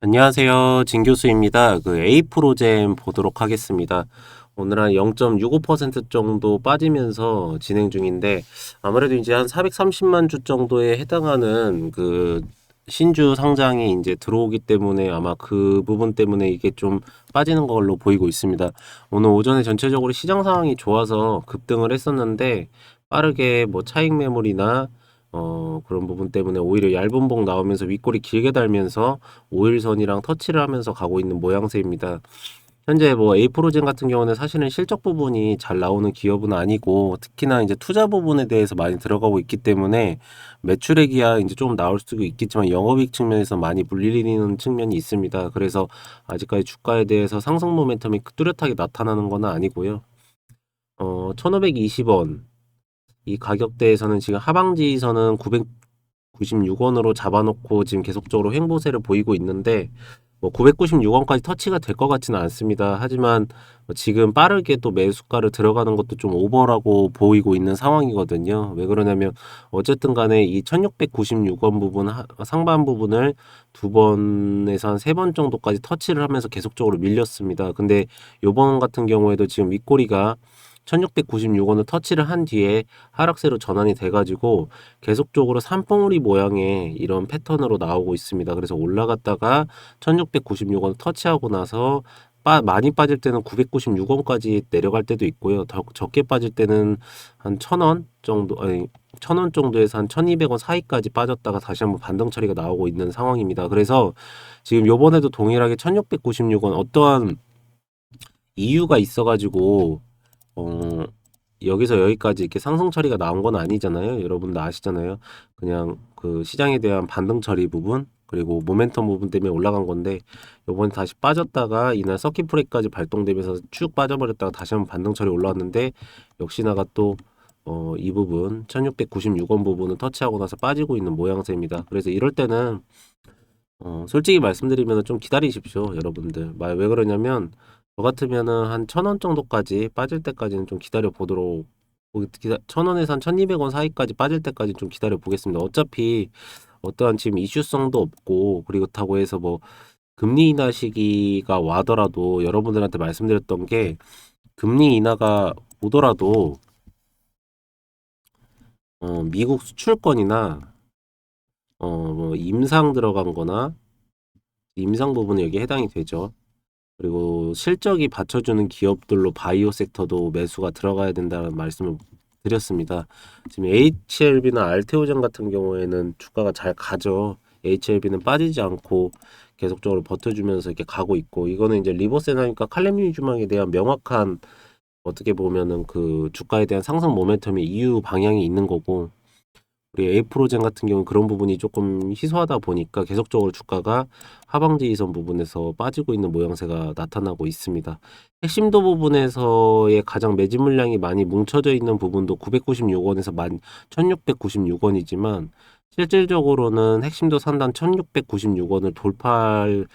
안녕하세요. 진 교수입니다. 그 A 프로젠 보도록 하겠습니다. 오늘 한 0.65% 정도 빠지면서 진행 중인데 아무래도 이제 한 430만 주 정도에 해당하는 그 신주 상장이 이제 들어오기 때문에 아마 그 부분 때문에 이게 좀 빠지는 걸로 보이고 있습니다. 오늘 오전에 전체적으로 시장 상황이 좋아서 급등을 했었는데 빠르게 뭐 차익 매물이나 어, 그런 부분 때문에 오히려 얇은 봉 나오면서 윗골이 길게 달면서 5일선이랑 터치를 하면서 가고 있는 모양새입니다. 현재 뭐 에이프로젠 같은 경우는 사실은 실적 부분이 잘 나오는 기업은 아니고 특히나 이제 투자 부분에 대해서 많이 들어가고 있기 때문에 매출액이야 이제 좀 나올 수도 있겠지만 영업이익 측면에서 많이 물리는 측면이 있습니다. 그래서 아직까지 주가에 대해서 상승 모멘텀이 뚜렷하게 나타나는 건 아니고요. 어, 1520원 이 가격대에서는 지금 하방지에서는 996원으로 잡아놓고 지금 계속적으로 횡보세를 보이고 있는데 뭐 996원까지 터치가 될 것 같지는 않습니다. 하지만 뭐 지금 빠르게 또 매수가를 들어가는 것도 좀 오버라고 보이고 있는 상황이거든요. 왜 그러냐면 어쨌든 간에 이 1696원 부분 상반 부분을 두 번에서 한 세 번 정도까지 터치를 하면서 계속적으로 밀렸습니다. 근데 요번 같은 경우에도 지금 윗꼬리가 1696원을 터치를 한 뒤에 하락세로 전환이 돼가지고 계속적으로 산봉우리 모양의 이런 패턴으로 나오고 있습니다. 그래서 올라갔다가 1696원을 터치하고 나서 빠, 많이 빠질 때는 996원까지 내려갈 때도 있고요. 더 적게 빠질 때는 한 1000원 정도, 아니, 1000원 정도에서 한 1200원 사이까지 빠졌다가 다시 한번 반등 처리가 나오고 있는 상황입니다. 그래서 지금 요번에도 동일하게 1696원 어떠한 이유가 있어가지고 어, 여기서 여기까지 이렇게 상승 처리가 나온 건 아니잖아요. 여러분도 아시잖아요. 그냥 그 시장에 대한 반등 처리 부분 그리고 모멘텀 부분 때문에 올라간 건데 요번에 다시 빠졌다가 이날 서킷 브레이크까지 발동되면서 쭉 빠져버렸다가 다시 한번 반등 처리 올라왔는데 역시나가 또 어, 이 부분 1696원 부분은 터치하고 나서 빠지고 있는 모양새입니다. 그래서 이럴 때는 어, 솔직히 말씀드리면 좀 기다리십시오, 여러분들. 왜 그러냐면 저 같으면은 한 천 원 정도까지 빠질 때까지는 좀 기다려 보도록 천 원에서 한 천이백 원 사이까지 빠질 때까지 좀 기다려 보겠습니다. 어차피 어떠한 지금 이슈성도 없고 그리고 그렇다고 해서 뭐 금리 인하 시기가 와더라도 여러분들한테 말씀드렸던 게 금리 인하가 오더라도 어, 미국 수출권이나 어, 뭐 임상 들어간 거나 임상 부분에 여기 해당이 되죠. 그리고 실적이 받쳐주는 기업들로 바이오 섹터도 매수가 들어가야 된다는 말씀을 드렸습니다. 지금 HLB나 알테오젠 같은 경우에는 주가가 잘 가죠. HLB는 빠지지 않고 계속적으로 버텨주면서 이렇게 가고 있고 이거는 이제 리버세나니까 칼륨 주망에 대한 명확한 어떻게 보면은 그 주가에 대한 상승 모멘텀의 이유 방향이 있는 거고 우리 에이프로젠 같은 경우 그런 부분이 조금 희소하다 보니까 계속적으로 주가가 하방지 이선 부분에서 빠지고 있는 모양새가 나타나고 있습니다. 핵심도 부분에서의 가장 매집 물량이 많이 뭉쳐져 있는 부분도 996원에서 1696원이지만 실질적으로는 핵심도 산단 1696원을 돌파할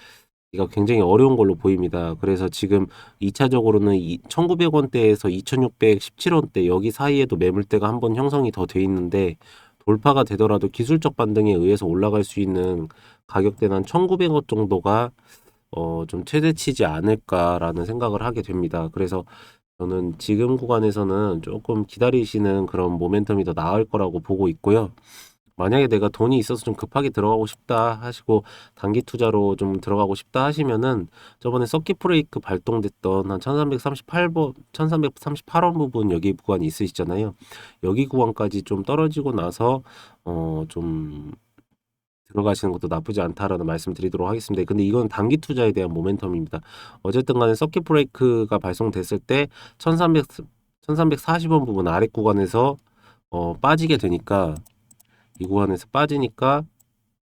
이가 굉장히 어려운 걸로 보입니다. 그래서 지금 2차적으로는 1900원대에서 2617원대 여기 사이에도 매물대가 한번 형성이 더 돼 있는데 돌파가 되더라도 기술적 반등에 의해서 올라갈 수 있는 가격대는 한 1900원 정도가 어, 좀 최대치지 않을까라는 생각을 하게 됩니다. 그래서 저는 지금 구간에서는 조금 기다리시는 그런 모멘텀이 더 나을 거라고 보고 있고요. 만약에 내가 돈이 있어서 좀 급하게 들어가고 싶다 하시고 단기 투자로 좀 들어가고 싶다 하시면은 저번에 서킷 브레이크 발동됐던 한 1338번 1338원 부분 여기 구간이 있으시잖아요. 여기 구간까지 좀 떨어지고 나서 어좀 들어가시는 것도 나쁘지 않다라는 말씀 드리도록 하겠습니다. 근데 이건 단기 투자에 대한 모멘텀입니다. 어쨌든 간에 서킷 브레이크가 발송됐을 때 1300, 1340원 부분 아래 구간에서 어, 빠지게 되니까 이 구간에서 빠지니까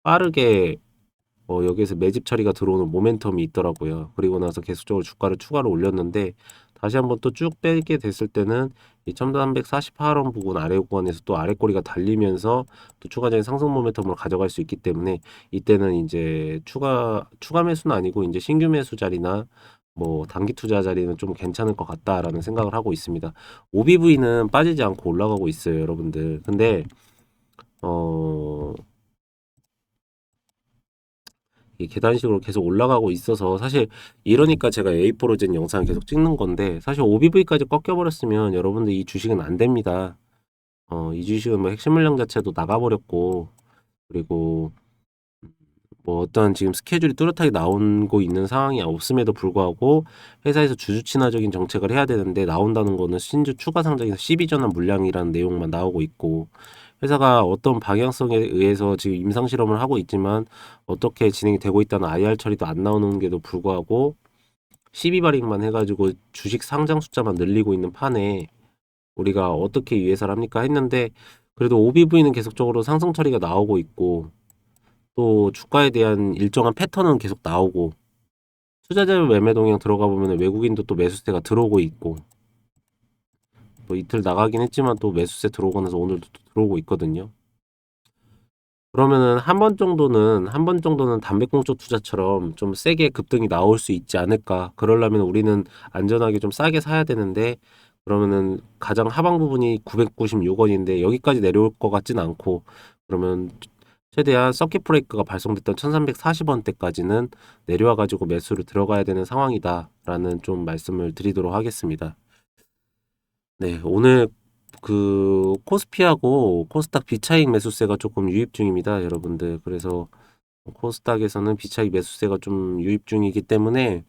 빠르게 어, 여기에서 매집 처리가 들어오는 모멘텀이 있더라고요. 그리고 나서 계속적으로 주가를 추가로 올렸는데 다시 한번 또 쭉 빼게 됐을 때는 이 1348원 부분 아래 구간에서 또 아래 꼬리가 달리면서 또 추가적인 상승 모멘텀으로 가져갈 수 있기 때문에 이때는 이제 추가 추가 매수는 아니고 이제 신규 매수 자리나 뭐 단기 투자 자리는 좀 괜찮을 것 같다라는 생각을 하고 있습니다. OBV는 빠지지 않고 올라가고 있어요, 여러분들. 근데 어, 이 계단식으로 계속 올라가고 있어서 사실 이러니까 제가 A4로젠 영상을 계속 찍는 건데 사실 OBV까지 꺾여버렸으면 여러분들 이 주식은 안 됩니다. 어, 이 주식은 뭐 핵심 물량 자체도 나가버렸고 그리고 뭐 어떤 지금 스케줄이 뚜렷하게 나오고 있는 상황이 없음에도 불구하고 회사에서 주주 친화적인 정책을 해야 되는데 나온다는 거는 신주 추가 상장에서 12전환 물량이라는 내용만 나오고 있고 회사가 어떤 방향성에 의해서 지금 임상 실험을 하고 있지만 어떻게 진행이 되고 있다는 IR 처리도 안 나오는 게도 불구하고 12발행만 해가지고 주식 상장 숫자만 늘리고 있는 판에 우리가 어떻게 이 회사를 합니까 했는데 그래도 OBV는 계속적으로 상승 처리가 나오고 있고 또 주가에 대한 일정한 패턴은 계속 나오고 투자자별 매매 동향 들어가 보면 외국인도 또 매수세가 들어오고 있고 뭐 이틀 나가긴 했지만 또 매수세 들어오고 나서 오늘도 또 들어오고 있거든요. 그러면은 한 번 정도는 한 번 정도는 담배꽁초 투자처럼 좀 세게 급등이 나올 수 있지 않을까. 그러려면 우리는 안전하게 좀 싸게 사야 되는데 그러면은 가장 하방 부분이 996원인데 여기까지 내려올 것 같진 않고 그러면 최대한 서킷 브레이크가 발송됐던 1340원대까지는 내려와 가지고 매수를 들어가야 되는 상황이다라는 좀 말씀을 드리도록 하겠습니다. 네, 오늘 그 코스피하고 코스닥 비차익 매수세가 조금 유입 중입니다, 여러분들. 그래서 코스닥에서는 비차익 매수세가 좀 유입 중이기 때문에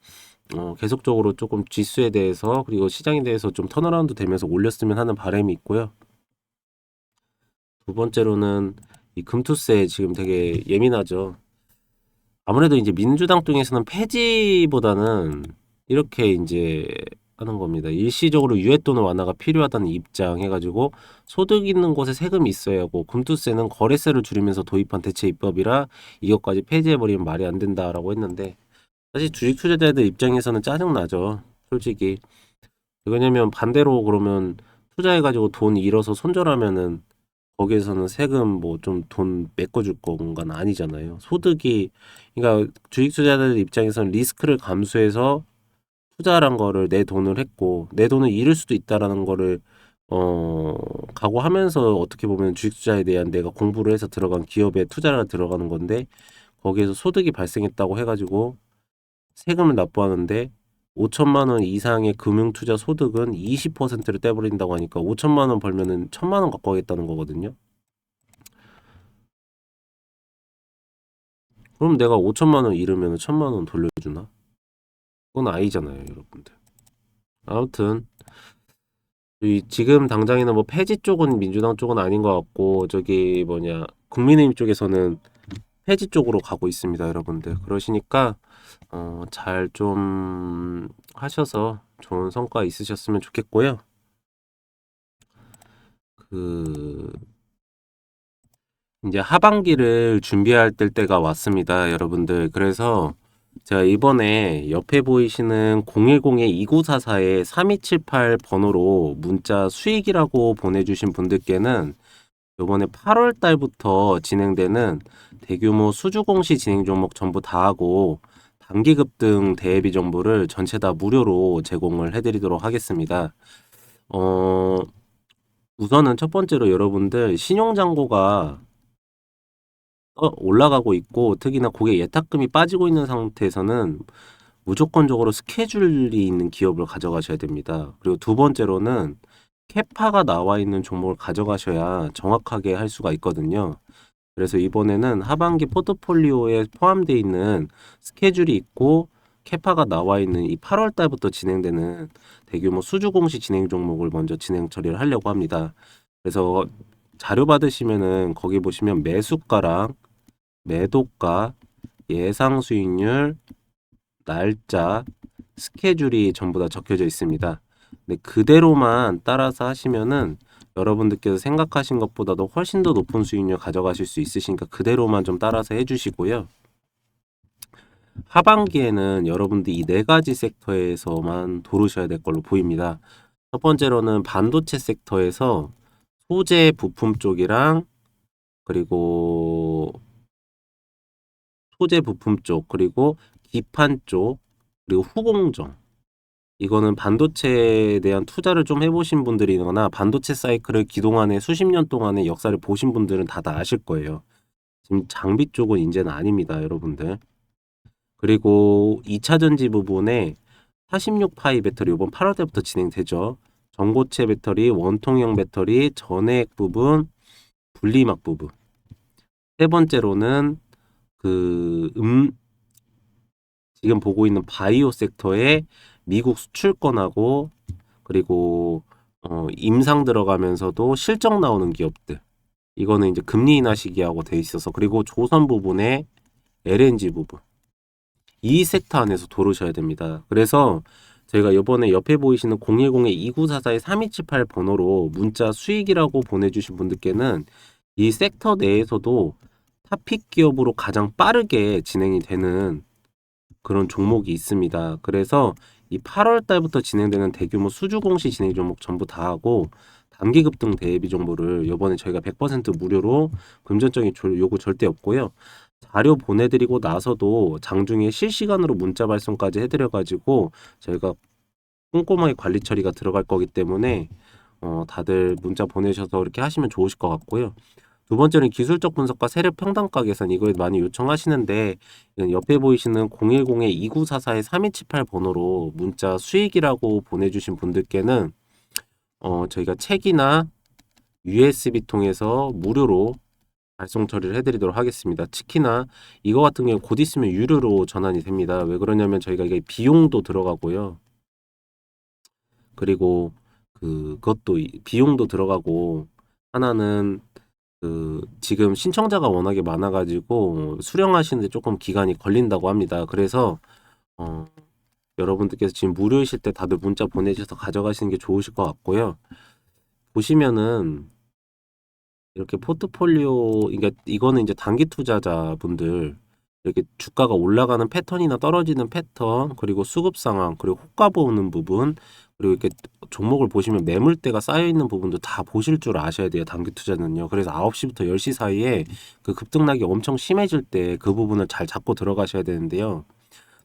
어, 계속적으로 조금 지수에 대해서 그리고 시장에 대해서 좀 턴어라운드 되면서 올렸으면 하는 바람이 있고요. 두 번째로는 이 금투세 지금 되게 예민하죠. 아무래도 이제 민주당 쪽에서는 폐지보다는 이렇게 이제 하는 겁니다. 일시적으로 유예돈의 완화가 필요하다는 입장 해가지고 소득 있는 곳에 세금이 있어야 하고 금투세는 거래세를 줄이면서 도입한 대체 입법이라 이것까지 폐지해버리면 말이 안 된다라고 했는데 사실 주식 투자자들 입장에서는 짜증나죠. 솔직히. 왜냐면 반대로 그러면 투자해가지고 돈 잃어서 손절하면은 거기에서는 세금 뭐 좀 돈 메꿔줄 건가 아니잖아요. 소득이 그러니까 주식 투자자들 입장에서는 리스크를 감수해서 투자란 거를 내 돈을 했고 내 돈을 잃을 수도 있다라는 거를 어 각오하면서 어떻게 보면 주식 투자에 대한 내가 공부를 해서 들어간 기업에 투자가 들어가는 건데 거기에서 소득이 발생했다고 해가지고 세금을 납부하는데 5천만 원 이상의 금융 투자 소득은 20%를 떼버린다고 하니까 5천만 원 벌면은 1천만 원 갖고 가겠다는 거거든요. 그럼 내가 5천만 원 잃으면 1천만 원 돌려주나? 그건 아니잖아요, 여러분들. 아무튼 이 지금 당장에는 뭐 폐지 쪽은 민주당 쪽은 아닌 것 같고 저기 뭐냐 국민의힘 쪽에서는 폐지 쪽으로 가고 있습니다, 여러분들. 그러시니까 어, 잘 좀 하셔서 좋은 성과 있으셨으면 좋겠고요. 그 이제 하반기를 준비할 때 때가 왔습니다, 여러분들. 그래서 제가 이번에 옆에 보이시는 010-2944에 3278 번호로 문자 수익이라고 보내주신 분들께는 이번에 8월 달부터 진행되는 대규모 수주공시 진행 종목 전부 다 하고 단기 급 등 대비 정보를 전체 다 무료로 제공을 해드리도록 하겠습니다. 어, 우선은 첫 번째로 여러분들 신용잔고가 어, 올라가고 있고 특히나 고객 예탁금이 빠지고 있는 상태에서는 무조건적으로 스케줄이 있는 기업을 가져가셔야 됩니다. 그리고 두 번째로는 캐파가 나와 있는 종목을 가져가셔야 정확하게 할 수가 있거든요. 그래서 이번에는 하반기 포트폴리오에 포함되어 있는 스케줄이 있고 캐파가 나와 있는 이 8월 달부터 진행되는 대규모 수주 공시 진행 종목을 먼저 진행 처리를 하려고 합니다. 그래서 자료 받으시면은 거기 보시면 매수가랑 매도가, 예상 수익률, 날짜, 스케줄이 전부 다 적혀져 있습니다. 근데 그대로만 따라서 하시면은 여러분들께서 생각하신 것보다도 훨씬 더 높은 수익률 가져가실 수 있으시니까 그대로만 좀 따라서 해주시고요. 하반기에는 여러분들 이 네 가지 섹터에서만 도르셔야 될 걸로 보입니다. 첫 번째로는 반도체 섹터에서 소재 부품 쪽이랑 그리고 소재 부품 쪽 그리고 기판 쪽 그리고 후공정 이거는 반도체에 대한 투자를 좀 해보신 분들이거나 반도체 사이클을 기동안에 수십 년 동안의 역사를 보신 분들은 다 다 아실 거예요. 지금 장비 쪽은 이제는 아닙니다, 여러분들. 그리고 2차 전지 부분에 46파이 배터리 이번 8월 달부터 진행되죠. 전고체 배터리, 원통형 배터리, 전해액 부분, 분리막 부분. 세 번째로는 그 음, 지금 보고 있는 바이오 섹터의 미국 수출권하고 그리고 어, 임상 들어가면서도 실적 나오는 기업들. 이거는 이제 금리 인하 시기하고 돼 있어서 그리고 조선 부분에 LNG 부분. 이 섹터 안에서 도르셔야 됩니다. 그래서 저희가 이번에 옆에 보이시는 010-2944의 3278 번호로 문자 수익이라고 보내주신 분들께는 이 섹터 내에서도 탑픽 기업으로 가장 빠르게 진행이 되는 그런 종목이 있습니다. 그래서 이 8월 달부터 진행되는 대규모 수주 공시 진행 종목 전부 다 하고 단기 급등 대비 정보를 이번에 저희가 100% 무료로 금전적인 조- 요구 절대 없고요. 자료 보내드리고 나서도 장중에 실시간으로 문자 발송까지 해드려가지고 저희가 꼼꼼하게 관리 처리가 들어갈 거기 때문에 어, 다들 문자 보내셔서 이렇게 하시면 좋으실 것 같고요. 두 번째는 기술적 분석과 세력 평단가 계산 이걸 많이 요청하시는데 옆에 보이시는 010-2944의 3278 번호로 문자 수익이라고 보내주신 분들께는 어, 저희가 책이나 USB 통해서 무료로 발송 처리를 해드리도록 하겠습니다. 특히나 이거 같은 경우 곧 있으면 유료로 전환이 됩니다. 왜 그러냐면 저희가 이게 비용도 들어가고요. 그리고 그것도 이- 비용도 들어가고 하나는 그 지금 신청자가 워낙에 많아가지고 수령하시는데 조금 기간이 걸린다고 합니다. 그래서 어, 여러분들께서 지금 무료이실 때 다들 문자 보내주셔서 가져가시는 게 좋으실 것 같고요. 보시면은 이렇게 포트폴리오, 그러니까 이거는 이제 단기 투자자분들 이렇게 주가가 올라가는 패턴이나 떨어지는 패턴, 그리고 수급 상황, 그리고 호가 보는 부분, 그리고 이렇게 종목을 보시면 매물대가 쌓여 있는 부분도 다 보실 줄 아셔야 돼요. 단기 투자는요. 그래서 9시부터 10시 사이에 그 급등락이 엄청 심해질 때 그 부분을 잘 잡고 들어가셔야 되는데요.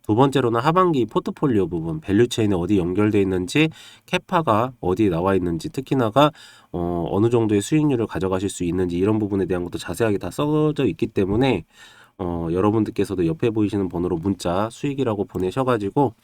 두 번째로는 하반기 포트폴리오 부분, 밸류 체인에 어디 연결돼 있는지, 캐파가 어디에 나와 있는지, 특히나가 어, 어느 정도의 수익률을 가져가실 수 있는지 이런 부분에 대한 것도 자세하게 다 써져 있기 때문에 어, 여러분들께서도 옆에 보이시는 번호로 문자 수익이라고 보내셔가지고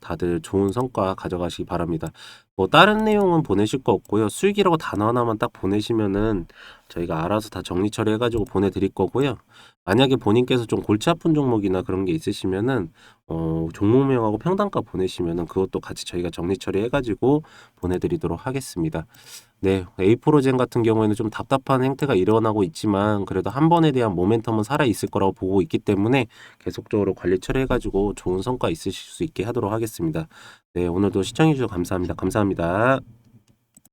다들 좋은 성과 가져가시기 바랍니다. 뭐 다른 내용은 보내실 거 없고요. 수익이라고 단어 하나만 딱 보내시면은 저희가 알아서 다 정리 처리해가지고 보내드릴 거고요. 만약에 본인께서 좀 골치 아픈 종목이나 그런 게 있으시면은 어, 종목명하고 평단가 보내시면은 그것도 같이 저희가 정리 처리해가지고 보내드리도록 하겠습니다. 네, A4로젠 같은 경우에는 좀 답답한 행태가 일어나고 있지만 그래도 한 번에 대한 모멘텀은 살아 있을 거라고 보고 있기 때문에 계속적으로 관리 처리해가지고 좋은 성과 있으실 수 있게 하도록 하겠습니다. 네, 오늘도 시청해주셔서 감사합니다. 감사합니다.